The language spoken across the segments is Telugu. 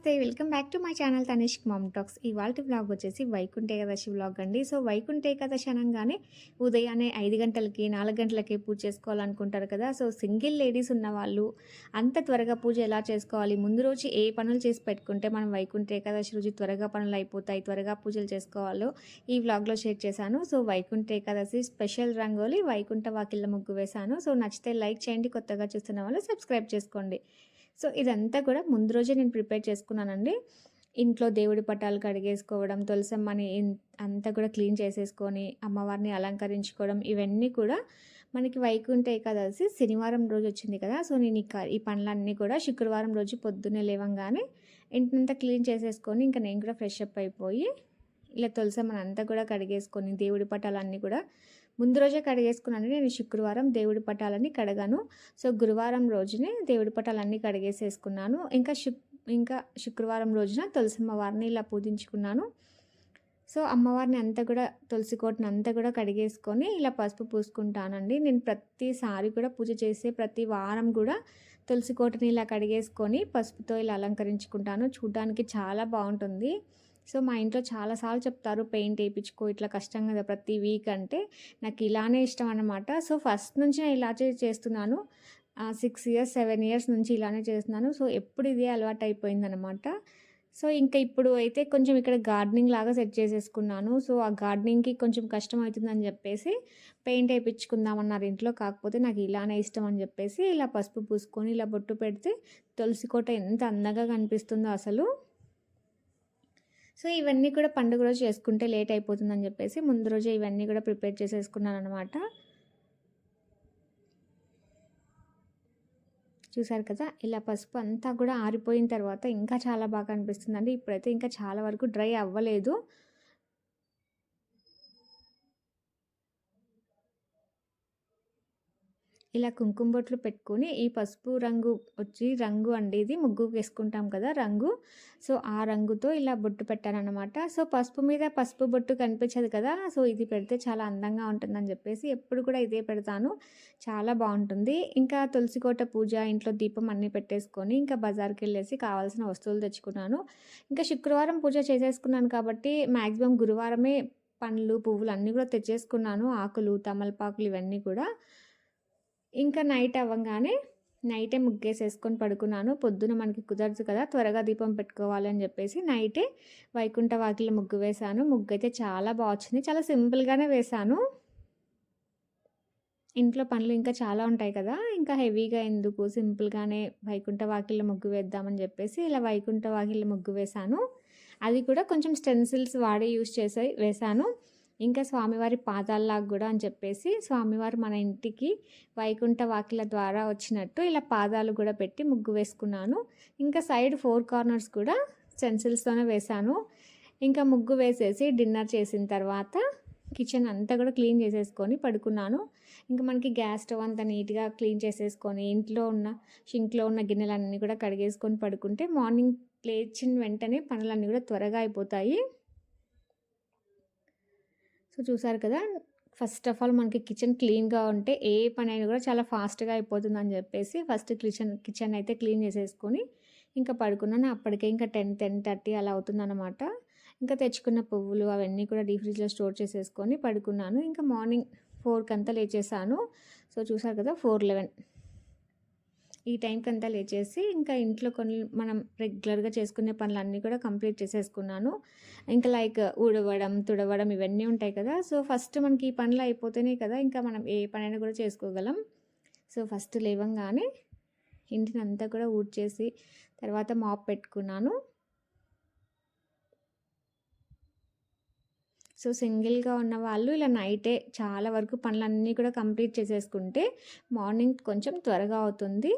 నమస్తే welcome back to my channel Tanishk mom talks. ఇవాళ వ్లాగ్ వచ్చేసి వైకుంఠ ఏకాదశి వ్లాగ్ అండి. సో వైకుంఠ ఏకాదశి అనగానే ఉదయాన్నే ఐదు గంటలకి నాలుగు గంటలకి పూజ చేసుకోవాలనుకుంటారు కదా. సో సింగిల్ లేడీస్ ఉన్న వాళ్ళు అంత త్వరగా పూజ ఎలా చేసుకోవాలి? ముందు రోజు ఏ పనులు చేసి పెట్టుకుంటే మనం వైకుంఠ ఏకాదశి రోజు త్వరగా పనులు అయిపోతాయి త్వరగా పూజలు చేసుకోవాలో ఈ వ్లాగ్లో షేర్ చేశాను. సో వైకుంఠ ఏకాదశి స్పెషల్ రంగోలి వైకుంఠ వాకిళ్ళ ముగ్గు వేశాను. సో నచ్చితే లైక్ చేయండి కొత్తగా చూస్తున్న వాళ్ళు సబ్స్క్రైబ్ చేసుకోండి. సో ఇదంతా కూడా ముందు రోజే నేను ప్రిపేర్ చేసుకున్నానండి. ఇంట్లో దేవుడి పటాలు కడిగేసుకోవడం తులసమ్మని అంతా కూడా క్లీన్ చేసేసుకొని అమ్మవారిని అలంకరించుకోవడం ఇవన్నీ కూడా మనకి వైకుంఠ ఏకాదశి శనివారం రోజు వచ్చింది కదా! సో నేను ఈ ఈ పనులన్నీ కూడా శుక్రవారం రోజు పొద్దున్నే లేవంగానే ఇంటినంతా క్లీన్ చేసేసుకొని ఇంకా నేను కూడా ఫ్రెష్ అప్ అయిపోయి ఇలా తులసమ్మని అంతా కూడా కడిగేసుకొని దేవుడి పటాలన్నీ కూడా ముందు రోజే కడిగేసుకున్నాను. నేను శుక్రవారం దేవుడి పటాలన్నీ కడగాను. సో గురువారం రోజునే దేవుడి పటాలన్నీ కడిగేసేసుకున్నాను. ఇంకా శుక్ ఇంకా శుక్రవారం రోజున తులసమ్మ వారిని ఇలా పూజించుకున్నాను. సో అమ్మవారిని అంతా కూడా తులసి కోటను అంతా కూడా కడిగేసుకొని ఇలా పసుపు పూసుకుంటానండి. నేను ప్రతిసారి కూడా పూజ చేసే ప్రతి వారం కూడా తులసి కోటని ఇలా కడిగేసుకొని పసుపుతో ఇలా అలంకరించుకుంటాను. చూడడానికి చాలా బాగుంటుంది. సో మా ఇంట్లో చాలాసార్లు చెప్తారు పెయింట్ వేయించుకో ఇట్లా కష్టం కదా ప్రతి వీక్ అంటే నాకు ఇలానే ఇష్టం అనమాట సో ఫస్ట్ నుంచి నేను ఇలా చేస్తున్నాను. సిక్స్ ఇయర్స్ సెవెన్ ఇయర్స్ నుంచి ఇలానే చేస్తున్నాను. సో ఎప్పుడు ఇదే అలవాటు అయిపోయిందనమాట సో ఇంకా ఇప్పుడు అయితే కొంచెం ఇక్కడ గార్డెనింగ్ లాగా సెట్ చేసేసుకున్నాను. సో ఆ గార్డెనింగ్కి కొంచెం కష్టం అవుతుందని చెప్పేసి పెయింట్ వేయించుకుందామన్నారు ఇంట్లో. కాకపోతే నాకు ఇలానే ఇష్టం అని చెప్పేసి ఇలా పసుపు పూసుకొని ఇలా బొట్టు పెడితే తులసి కోట ఎంత అందంగా కనిపిస్తుందో అసలు. సో ఇవన్నీ కూడా పండుగ రోజు చేసుకుంటే లేట్ అయిపోతుందని చెప్పేసి ముందు రోజే ఇవన్నీ కూడా ప్రిపేర్ చేసేసుకున్నాను అనమాట చూసారు కదా ఇలా పసుపు అంతా కూడా ఆరిపోయిన తర్వాత ఇంకా చాలా బాగా అనిపిస్తుందండి. ఇప్పుడైతే ఇంకా చాలా వరకు డ్రై అవ్వలేదు. ఇలా కుంకుమ బొట్లు పెట్టుకొని ఈ పసుపు రంగు వచ్చి రంగు అండి ఇది ముగ్గు వేసుకుంటాం కదా రంగు. సో ఆ రంగుతో ఇలా బొట్టు పెట్టానన్నమాట. సో పసుపు మీద పసుపు బొట్టు కనిపించదు కదా. సో ఇది పెడితే చాలా అందంగా ఉంటుందని చెప్పేసి ఎప్పుడు కూడా ఇదే పెడతాను. చాలా బాగుంటుంది. ఇంకా తులసికోట పూజ ఇంట్లో దీపం అన్నీ పెట్టేసుకొని ఇంకా బజార్కి వెళ్ళేసి కావాల్సిన వస్తువులు తెచ్చుకున్నాను. ఇంకా శుక్రవారం పూజ చేసేసుకున్నాను కాబట్టి మ్యాక్సిమం గురువారమే పండ్లు పువ్వులు అన్నీ కూడా తెచ్చేసుకున్నాను. ఆకులు తమలపాకులు ఇవన్నీ కూడా. ఇంకా నైట్ అవ్వగానే నైటే ముగ్గేసేసుకొని పడుకున్నాను. పొద్దున మనకి కుదరదు కదా త్వరగా దీపం పెట్టుకోవాలని చెప్పేసి నైటే వైకుంఠ వాకిలో ముగ్గు వేశాను. ముగ్గు అయితే చాలా బాగా వచ్చింది. చాలా సింపుల్గానే వేశాను. ఇంట్లో పనులు ఇంకా చాలా ఉంటాయి కదా ఇంకా హెవీగా ఎందుకు సింపుల్గానే వైకుంఠ వాకిళ్ళ ముగ్గు వేద్దామని చెప్పేసి ఇలా వైకుంఠ వాకిళ్ళ ముగ్గు వేశాను. అది కూడా కొంచెం స్టెన్సిల్స్ వాడి యూస్ చేసి వేశాను. ఇంకా స్వామివారి పాదాల్లాగా కూడా అని చెప్పేసి స్వామివారు మన ఇంటికి వైకుంఠ వాకిల ద్వారా వచ్చినట్టు ఇలా పాదాలు కూడా పెట్టి ముగ్గు వేసుకున్నాను. ఇంకా సైడ్ ఫోర్ కార్నర్స్ కూడా సెన్సిల్స్తోనే వేశాను. ఇంకా ముగ్గు వేసేసి డిన్నర్ చేసిన తర్వాత కిచెన్ అంతా కూడా క్లీన్ చేసేసుకొని పడుకున్నాను. ఇంకా మనకి గ్యాస్ స్టవ్ అంతా నీట్గా క్లీన్ చేసేసుకొని ఇంట్లో ఉన్న షింక్లో ఉన్న గిన్నెలన్నీ కూడా కడిగేసుకొని పడుకుంటే మార్నింగ్ లేచిన వెంటనే పనులన్నీ కూడా త్వరగా అయిపోతాయి. సో చూసారు కదా ఫస్ట్ ఆఫ్ ఆల్ మనకి కిచెన్ క్లీన్గా ఉంటే ఏ పని అయినా కూడా చాలా ఫాస్ట్గా అయిపోతుందని చెప్పేసి ఫస్ట్ కిచెన్ కిచెన్ అయితే క్లీన్ చేసేసుకొని ఇంకా పడుకున్నాను. అప్పటికే ఇంకా టెన్ టెన్ థర్టీ అలా అవుతుందన్నమాట. ఇంకా తెచ్చుకున్న పువ్వులు అవన్నీ కూడా డీప్ ఫ్రిడ్జ్లో స్టోర్ చేసేసుకొని పడుకున్నాను. ఇంకా మార్నింగ్ ఫోర్కి అంతా లేచేసాను. సో చూసారు కదా ఫోర్ లెవెన్ ఈ టైంకి అంతా లేచేసి ఇంకా ఇంట్లో కొన్ని మనం రెగ్యులర్గా చేసుకునే పనులన్నీ కూడా కంప్లీట్ చేసేసుకున్నాను. ఇంకా లైక్ ఊడవడం తుడవడం ఇవన్నీ ఉంటాయి కదా. సో ఫస్ట్ మనకి ఈ పనులు అయిపోతేనే కదా ఇంకా మనం ఏ పనైనా కూడా చేసుకోగలం. సో ఫస్ట్ లేవంగానే ఇంటిని అంతా కూడా ఊడ్చేసి తర్వాత మాప్ పెట్టుకున్నాను. సో సింగిల్గా ఉన్న వాళ్ళు ఇలా నైటే చాలా వరకు పనులన్నీ కూడా కంప్లీట్ చేసేసుకుంటే మార్నింగ్ కొంచెం త్వరగా అవుతుంది.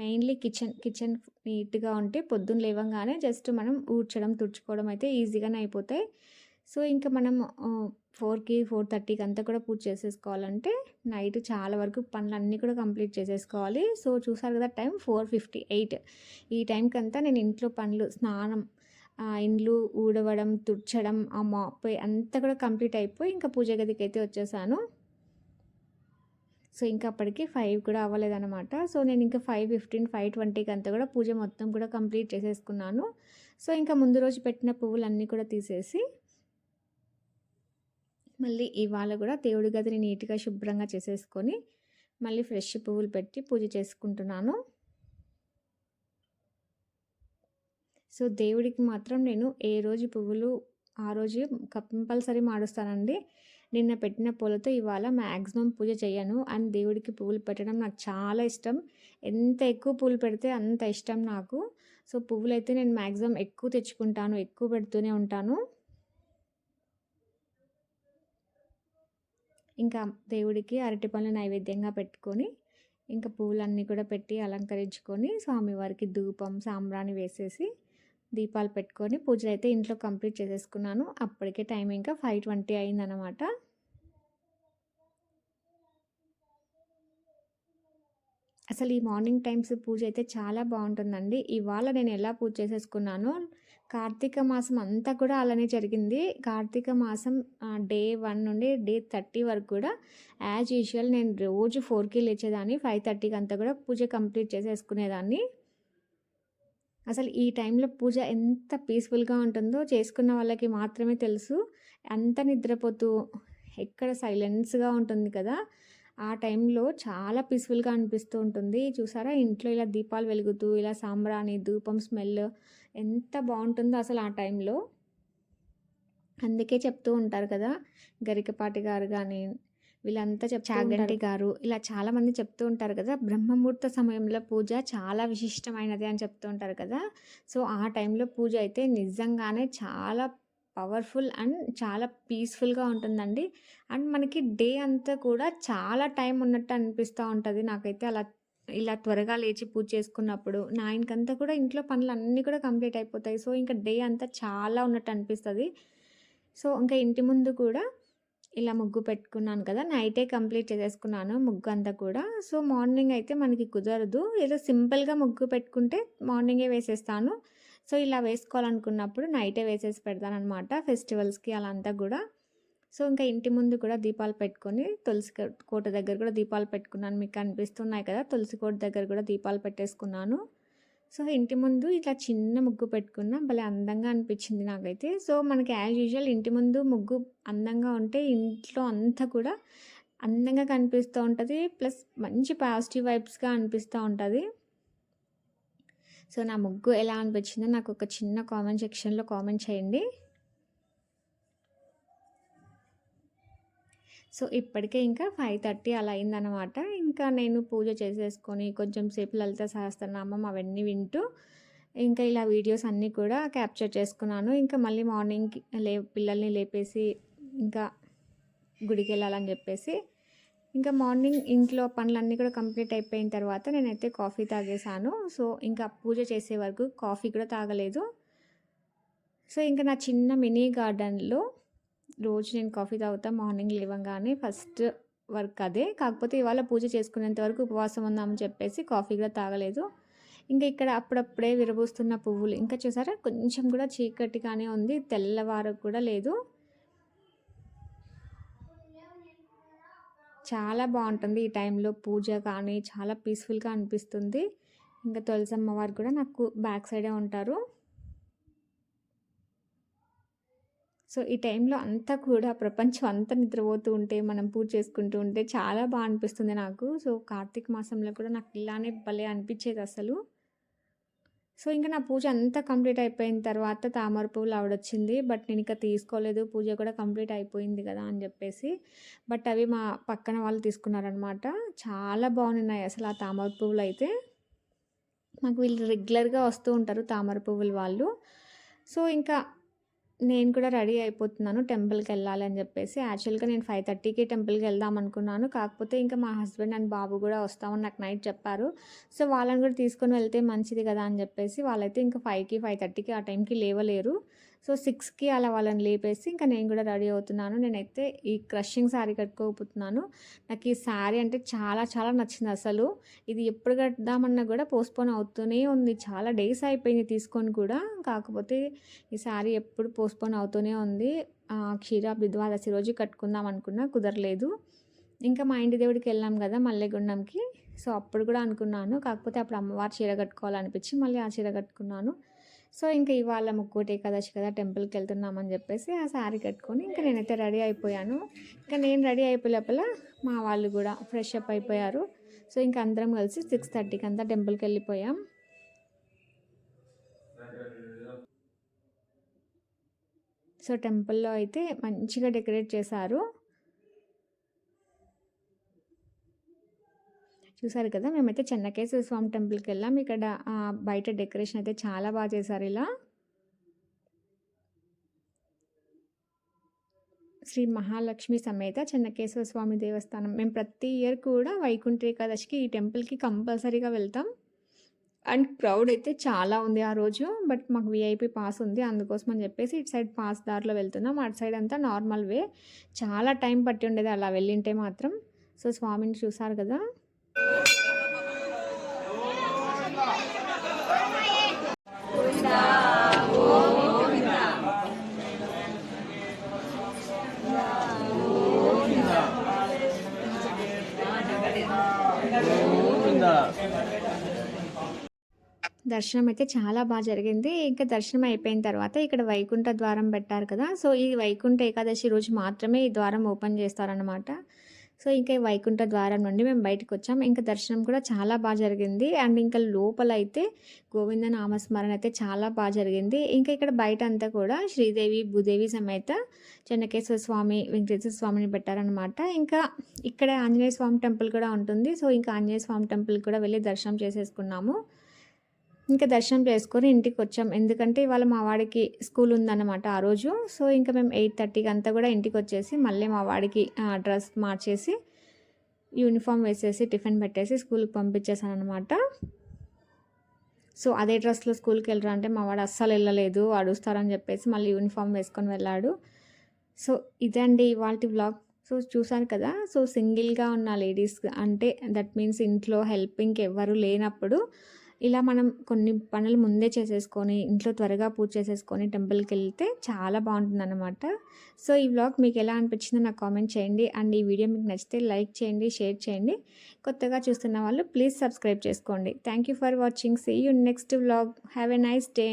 మెయిన్లీ కిచెన్ కిచెన్ నీట్గా ఉంటే పొద్దున్న లేవంగానే జస్ట్ మనం ఊడ్చడం తుడుచుకోవడం అయితే ఈజీగానే అయిపోతాయి. సో ఇంకా మనం ఫోర్కి ఫోర్ థర్టీకి అంతా కూడా పూజ చేసేసుకోవాలంటే నైట్ చాలా వరకు పనులన్నీ కూడా కంప్లీట్ చేసేసుకోవాలి. సో చూసారు కదా టైం ఫోర్ ఫిఫ్టీ ఎయిట్. ఈ టైంకి అంతా నేను ఇంట్లో పనులు స్నానం ఇండ్లు ఊడవడం తుడ్చడం ఆ మాప్ అంతా కూడా కంప్లీట్ అయిపోయి ఇంకా పూజ గదికి అయితే వచ్చేసాను. సో ఇంకా అప్పటికి ఫైవ్ కూడా అవ్వలేదన్నమాట. సో నేను ఇంకా ఫైవ్ ఫిఫ్టీన్ ఫైవ్ ట్వంటీకి అంతా కూడా పూజ మొత్తం కూడా కంప్లీట్ చేసేసుకున్నాను. సో ఇంకా ముందు రోజు పెట్టిన పువ్వులన్నీ కూడా తీసేసి మళ్ళీ ఇవాళ కూడా దేవుడి గదిని నీట్గా శుభ్రంగా చేసేసుకొని మళ్ళీ ఫ్రెష్ పువ్వులు పెట్టి పూజ చేసుకుంటున్నాను. సో దేవుడికి మాత్రం నేను ఏ రోజు పువ్వులు ఆ రోజు కంపల్సరీ మాడుస్తానండి. నిన్న పెట్టిన పూలతో ఇవాళ మ్యాక్సిమం పూజ చేయను అండ్ దేవుడికి పువ్వులు పెట్టడం నాకు చాలా ఇష్టం. ఎంత ఎక్కువ పూలు పెడితే అంత ఇష్టం నాకు. సో పువ్వులు అయితే నేను మ్యాక్సిమం ఎక్కువ తెచ్చుకుంటాను ఎక్కువ పెడుతూనే ఉంటాను. ఇంకా దేవుడికి అరటిపళ్ళు నైవేద్యంగా పెట్టుకొని ఇంకా పువ్వులన్నీ కూడా పెట్టి అలంకరించుకొని స్వామివారికి ధూపం సాంబ్రాణి వేసేసి దీపాలు పెట్టుకొని పూజలు అయితే ఇంట్లో కంప్లీట్ చేసేసుకున్నాను. అప్పటికే టైం ఇంకా ఫైవ్ ట్వంటీ అయిందనమాట అసలు ఈ మార్నింగ్ టైమ్స్ పూజ అయితే చాలా బాగుంటుందండి. ఇవాళ నేను ఎలా పూజ చేసేసుకున్నానో కార్తీక మాసం అంతా కూడా అలానే జరిగింది. కార్తీక మాసం డే వన్ నుండి డే థర్టీ వరకు కూడా యాజ్ యూజువల్ నేను రోజు ఫోర్కి లేచేదాన్ని ఫైవ్ థర్టీకి అంతా కూడా పూజ కంప్లీట్ చేసేసుకునేదాన్ని. అసలు ఈ టైంలో పూజ ఎంత పీస్ఫుల్గా ఉంటుందో చేసుకున్న వాళ్ళకి మాత్రమే తెలుసు. అంత నిద్రపోతూ ఎక్కడ సైలెన్స్గా ఉంటుంది కదా ఆ టైంలో చాలా పీస్ఫుల్గా అనిపిస్తూ ఉంటుంది. చూసారా? ఇంట్లో ఇలా దీపాలు వెలుగుతూ ఇలా సాంబ్రాణి ధూపం స్మెల్ ఎంత బాగుంటుందో అసలు ఆ టైంలో. అందుకే చెప్తూ ఉంటారు కదా గరికపాటి గారు కానీ వీళ్ళంతా చెప్ చాగంటి గారు ఇలా చాలామంది చెప్తూ ఉంటారు కదా బ్రహ్మముహూర్త సమయంలో పూజ చాలా విశిష్టమైనది అని చెప్తూ ఉంటారు కదా. సో ఆ టైంలో పూజ అయితే నిజంగానే చాలా పవర్ఫుల్ అండ్ చాలా పీస్ఫుల్గా ఉంటుందండి. అండ్ మనకి డే అంతా కూడా చాలా టైం ఉన్నట్టు అనిపిస్తూ ఉంటుంది. నాకైతే అలా ఇలా త్వరగా లేచి పూజ చేసుకున్నప్పుడు నైన్కంతా కూడా ఇంట్లో పనులు అన్నీ కూడా కంప్లీట్ అయిపోతాయి. సో ఇంకా డే అంతా చాలా ఉన్నట్టు అనిపిస్తుంది. సో ఇంకా ఇంటి ముందు కూడా ఇలా ముగ్గు పెట్టుకున్నాను కదా నైటే కంప్లీట్ చేసేసుకున్నాను ముగ్గు అంతా కూడా. సో మార్నింగ్ అయితే మనకి కుదరదు. ఏదో సింపుల్గా ముగ్గు పెట్టుకుంటే మార్నింగే వేసేస్తాను. సో ఇలా వేసుకోవాలనుకున్నప్పుడు నైటే వేసేసి పెడతాను అనమాట ఫెస్టివల్స్కి అలా అంతా కూడా. సో ఇంకా ఇంటి ముందు కూడా దీపాలు పెట్టుకొని తులసి కోట దగ్గర కూడా దీపాలు పెట్టుకున్నాను. మీకు కనిపిస్తున్నాయి కదా తులసి కోట దగ్గర కూడా దీపాలు పెట్టేసుకున్నాను. సో ఇంటి ముందు ఇట్లా చిన్న ముగ్గు పెట్టుకున్నా భలే అందంగా అనిపించింది నాకైతే. సో మనకి యాజ్ యూజువల్ ఇంటి ముందు ముగ్గు అందంగా ఉంటే ఇంట్లో అంతా కూడా అందంగా కనిపిస్తూ ఉంటుంది. ప్లస్ మంచి పాజిటివ్ వైబ్స్గా అనిపిస్తూ ఉంటుంది. సో నా ముగ్గు ఎలా అనిపించిందో నాకు ఒక చిన్న కామెంట్ సెక్షన్లో కామెంట్ చేయండి. సో ఇప్పటికే ఇంకా ఫైవ్ థర్టీ అలా అయిందనమాట ఇంకా నేను పూజ చేసేసుకొని కొంచెం సేపు లలిత సహస్రనామం అవన్నీ వింటూ ఇంకా ఇలా వీడియోస్ అన్నీ కూడా క్యాప్చర్ చేసుకున్నాను. ఇంకా మళ్ళీ మార్నింగ్ లే పిల్లల్ని లేపేసి ఇంకా గుడికి వెళ్ళాలని చెప్పేసి ఇంకా మార్నింగ్ ఇంట్లో పనులన్నీ కూడా కంప్లీట్ అయిపోయిన తర్వాత నేనైతే కాఫీ తాగేశాను. సో ఇంకా పూజ చేసే వరకు కాఫీ కూడా తాగలేదు. సో ఇంకా నా చిన్న మినీ గార్డెన్లో రోజు నేను కాఫీ తాగుతా మార్నింగ్ లేవంగానే ఫస్ట్ వర్క్ అదే. కాకపోతే ఇవాళ పూజ చేసుకునేంత వరకు ఉపవాసం ఉందామని చెప్పేసి కాఫీ కూడా తాగలేదు. ఇంకా ఇక్కడ అప్పుడప్పుడే విరబూస్తున్న పువ్వులు. ఇంకా చూసారా? కొంచెం కూడా చీకటిగానే ఉంది. తెల్లవారు కూడా లేదు. చాలా బాగుంటుంది ఈ టైంలో పూజ కానీ చాలా పీస్ఫుల్గా అనిపిస్తుంది. ఇంకా తులసమ్మ వారు కూడా నాకు బ్యాక్ సైడే ఉంటారు. సో ఈ టైంలో అంతా కూడా ప్రపంచం అంతా నిద్రపోతూ ఉంటే మనం పూజ చేసుకుంటూ ఉంటే చాలా బాగా అనిపిస్తుంది నాకు. సో కార్తీక మాసంలో కూడా నాకు ఇలానే భలే అనిపించేది అసలు. సో ఇంకా నా పూజ అంతా కంప్లీట్ అయిపోయిన తర్వాత తామర పువ్వులు ఆవిడొచ్చింది బట్ నేను ఇంకా తీసుకోలేదు. పూజ కూడా కంప్లీట్ అయిపోయింది కదా అని చెప్పేసి. బట్ అవి మా పక్కన వాళ్ళు తీసుకున్నారనమాట చాలా బాగున్నాయి అసలు ఆ తామర పువ్వులు అయితే. మాకు వీళ్ళు రెగ్యులర్గా వస్తూ ఉంటారు తామర పువ్వులు వాళ్ళు. సో ఇంకా నేను కూడా రెడీ అయిపోతున్నాను టెంపుల్కి వెళ్ళాలని చెప్పేసి. యాక్చువల్గా నేను ఫైవ్ థర్టీకి టెంపుల్కి వెళ్దాం అనుకున్నాను. కాకపోతే ఇంకా మా హస్బెండ్ అండ్ బాబు కూడా వస్తామని నాకు నైట్ చెప్పారు. సో వాళ్ళని కూడా తీసుకొని వెళ్తే మంచిది కదా అని చెప్పేసి వాళ్ళైతే ఇంకా ఫైవ్కి ఫైవ్ థర్టీకి ఆ టైంకి లేవలేరు. సో సిక్స్కి అలా వాళ్ళని లేపేసి ఇంకా నేను కూడా రెడీ అవుతున్నాను. నేనైతే ఈ క్రషింగ్ శారీ కట్టుకోకపోతున్నాను నాకు ఈ శారీ అంటే చాలా చాలా నచ్చింది అసలు. ఇది ఎప్పుడు కడదామన్నా కూడా పోస్ట్పోన్ అవుతూనే ఉంది. చాలా డేస్ అయిపోయింది తీసుకొని కూడా. కాకపోతే ఈ శారీ ఎప్పుడు పోస్ట్పోన్ అవుతూనే ఉంది. క్షీరాబ్ది ద్వాదశి రోజు కట్టుకుందాం అనుకున్నా కుదరలేదు. ఇంకా మా ఇంటి దేవుడికి వెళ్ళాం కదా మల్లెగుండంకి. సో అప్పుడు కూడా అనుకున్నాను. కాకపోతే అప్పుడు అమ్మవారు చీర కట్టుకోవాలనిపించి మళ్ళీ ఆ చీర కట్టుకున్నాను. సో ఇంకా ఇవాళ ముక్కోటి ఏకాదశి కదా టెంపుల్కి వెళ్తున్నామని చెప్పేసి ఆ శారీ కట్టుకొని ఇంకా నేనైతే రెడీ అయిపోయాను. ఇంకా నేను రెడీ అయిపోయే లోపల మా వాళ్ళు కూడా ఫ్రెష్ అప్ అయిపోయారు. సో ఇంకా అందరం కలిసి సిక్స్ థర్టీకి అంతా టెంపుల్కి వెళ్ళిపోయాం. సో టెంపుల్లో అయితే మంచిగా డెకరేట్ చేశారు. చూసారు కదా మేమైతే చెన్నకేశ్వర స్వామి టెంపుల్కి వెళ్ళాం ఇక్కడ బయట డెకరేషన్ అయితే చాలా బాగా చేశారు ఇలా. శ్రీ మహాలక్ష్మి సమేత చెన్నకేశ్వర స్వామి దేవస్థానం. మేము ప్రతి ఇయర్ కూడా వైకుంఠ ఏకాదశికి ఈ టెంపుల్కి కంపల్సరీగా వెళ్తాం. అండ్ క్రౌడ్ అయితే చాలా ఉంది ఆ రోజు బట్ మాకు విఐపి పాస్ ఉంది. అందుకోసం అని చెప్పేసి ఇటు సైడ్ పాస్ దారిలో వెళ్తున్నాం. అటు సైడ్ అంతా నార్మల్ వే. చాలా టైం పట్టి ఉండేది అలా వెళ్ళింటే మాత్రం. సో స్వామిని చూసారు కదా. దర్శనం అయితే చాలా బాగా జరిగింది. ఇంకా దర్శనం అయిపోయిన తర్వాత ఇక్కడ వైకుంఠ ద్వారం పెట్టారు కదా. సో ఈ వైకుంఠ ఏకాదశి రోజు మాత్రమే ఈ ద్వారం ఓపెన్ చేస్తారనమాట సో ఇంకా ఈ వైకుంఠ ద్వారం నుండి మేము బయటకు వచ్చాం. ఇంకా దర్శనం కూడా చాలా బాగా జరిగింది. అండ్ ఇంకా లోపల అయితే గోవింద నామస్మరణ అయితే చాలా బాగా జరిగింది. ఇంకా ఇక్కడ బయట అంతా కూడా శ్రీదేవి భూదేవి సమేత చెన్నకేశ్వర స్వామి వెంకటేశ్వర స్వామిని పెట్టారనమాట ఇంకా ఇక్కడ ఆంజనేయ స్వామి టెంపుల్ కూడా ఉంటుంది. సో ఇంకా ఆంజనేయ స్వామి టెంపుల్ కూడా వెళ్ళి దర్శనం చేసేసుకున్నాము. ఇంకా దర్శనం చేసుకొని ఇంటికి వచ్చాం ఎందుకంటే ఇవాళ మా వాడికి స్కూల్ ఉందన్నమాట ఆ రోజు. సో ఇంకా మేము ఎయిట్ థర్టీకి అంతా కూడా ఇంటికి వచ్చేసి మళ్ళీ మా వాడికి డ్రెస్ మార్చేసి యూనిఫామ్ వేసేసి టిఫిన్ పెట్టేసి స్కూల్కి పంపించేసాను అనమాట సో అదే డ్రెస్లో స్కూల్కి వెళ్ళరా అంటే మా వాడు అస్సలు వెళ్ళలేదు అడుస్తారని చెప్పేసి మళ్ళీ యూనిఫామ్ వేసుకొని వెళ్ళాడు. సో ఇదే అండి ఇవాళ వ్లాగ్ సో చూశాను కదా? సో సింగిల్గా ఉన్న లేడీస్ అంటే దట్ మీన్స్ ఇంట్లో హెల్పింగ్కి ఎవ్వరు లేనప్పుడు ఇలా మనం కొన్ని పనులు ముందే చేసేసుకొని ఇంట్లో త్వరగా పూజ చేసేసుకొని టెంపుల్కి వెళ్తే చాలా బాగుంటుందన్నమాట. సో ఈ వ్లాగ్ మీకు ఎలా అనిపించిందో నాకు కామెంట్ చేయండి. అండ్ ఈ వీడియో మీకు నచ్చితే లైక్ చేయండి షేర్ చేయండి. కొత్తగా చూస్తున్న వాళ్ళు ప్లీజ్ సబ్స్క్రైబ్ చేసుకోండి. Thank you for watching. See you next vlog. Have a nice day.